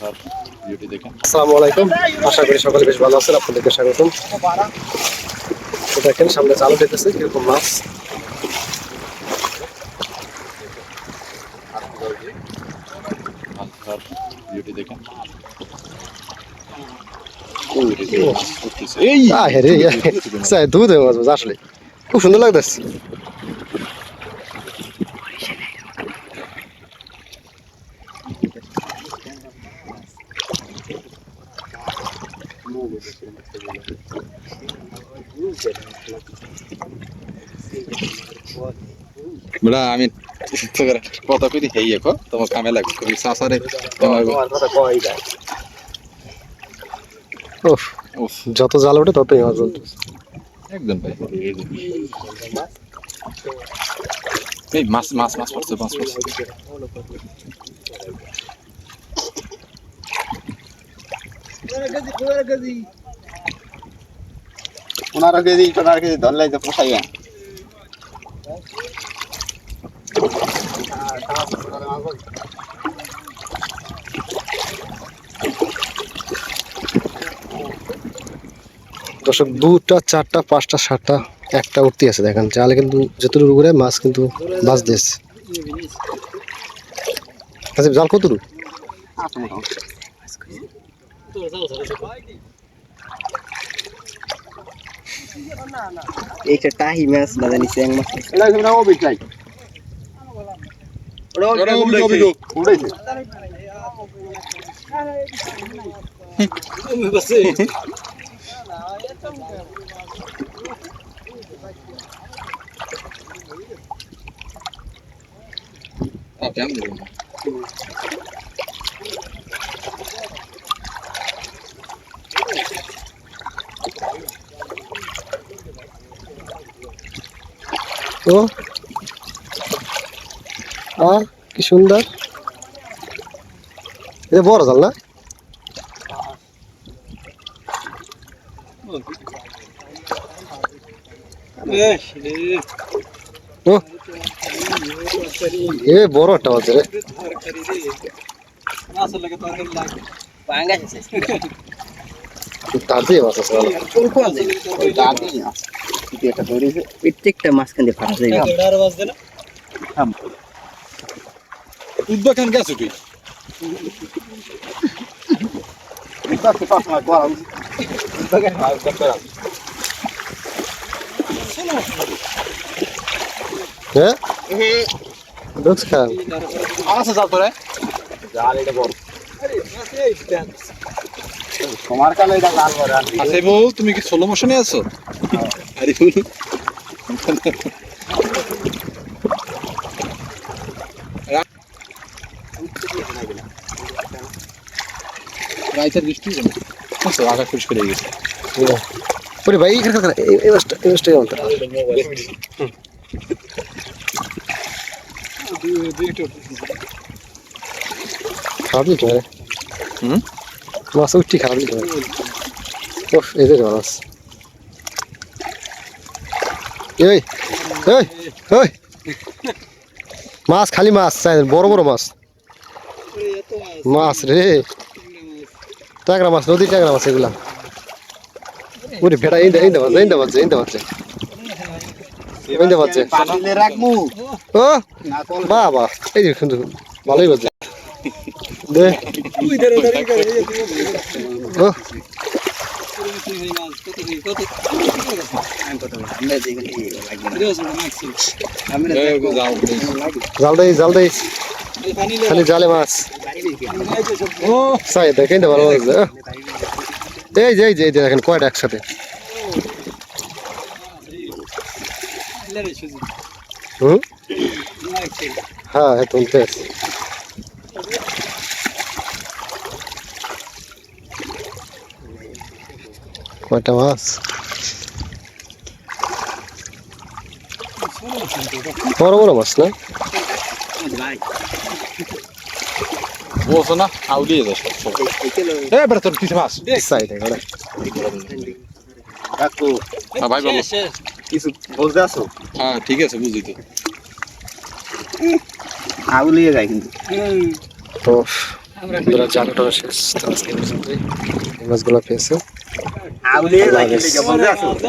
ভিডিওটি দেখেন আসসালামু আলাইকুম। আশা করি সকলে বেশ ভালো আছেন। আপনাদেরকে স্বাগতম। তো দেখেন সামনে জাল উঠেছে কীরকম মাছ। ভিডিওটি দেখেন এই দুধ আসলে। খুব সুন্দর লাগতেছে। বড়া আমি তোর কথা কই হেই একো তোমার কামে লাগবে সাসারে তোমার উফ উফ। যত জাল ওঠে ততই জ্বলতেছে একদম ভাই। এই মাছ মাছ মাছ পড়ছে মাছ পড়ছে। পনেরো কেজি পনেরো কেজি ধরলে তো পোষাই না দর্শক দুটা চারটা পাঁচটা সাতটা একটা উঠতে আছে দেখেন। চালে কিন্তু যতটুকু করে মাছ কিন্তু মাছ দিয়েছে। আচ্ছা জাল কত দূর একটা টাহি মাছ বাজা নিচে এক মাছ এটা কিন্তু ও বিটাই ওরা অভিযোগ অভিযোগ উড়াইছে Ah, কেমন ও আহ কি সুন্দর। এটা বড় জাল না? এ বড় একটা মাছ রে। তার দিয়ে মাছ আছে। এটা ধরেছে প্রত্যেকটা মাঝখান দিয়ে ফাটা যাবে। উদ্যোগ গেছো তুই? হ্যাঁ আছে যা তোরে। জাল এটা বড়। তোমার কালে এটা লাল বড় আছে বউ তুমি কি সোলো মোশনে আছো? আরে ফুল রাইতের বৃষ্টি কেন আচ্ছা আকাশ পরিষ্কার হয়ে গেছে ওরে ভাই এখানে এখানে এই- এই মাছটা এই মাছটা কেমন খারাপ দিতে পারে হুম? মাছ উঠছি খারাপ দিতে পারে ওফ এই যে মাছ এই এই এই। মাছ, খালি মাছ, চাই, বড় বড় মাছ। মাছ রে। ট্যাংরা মাছ, নদীর ট্যাংরা মাছ এগুলা। ওরে ভেড়া মাছ ইন্দা মাছ ইন্দা মাছ পানিতে রাখমু ও, বাবা, এই যে কিন্তু ভালোই বাজে দে। ও আমরা এই যাও জাল দেই জাল দেই খালি জালে ও দেখেন ভালো লাগছে ও। এই যে এই যে এই যে, দেখেন, কয়টা একসাথে। হুম? হ্যাঁ হ্যাঁ তুলতে আছে। কয়টা মাছ? বড় বড় মাছ না? আউলিয়ে যাস এ বেটা তোর কিছু মাছ। সাই দেখো কাকু হ্যাঁ ভাই বলো। কিছু বুঝতে আছো হ্যাঁ ঠিক আছে বুঝি তো। আগুলিয়ে যায় কিন্তু। তো জাল শেষ। আজকে মাছগুলো পেয়েছে। আল্লাহ হাফেজ।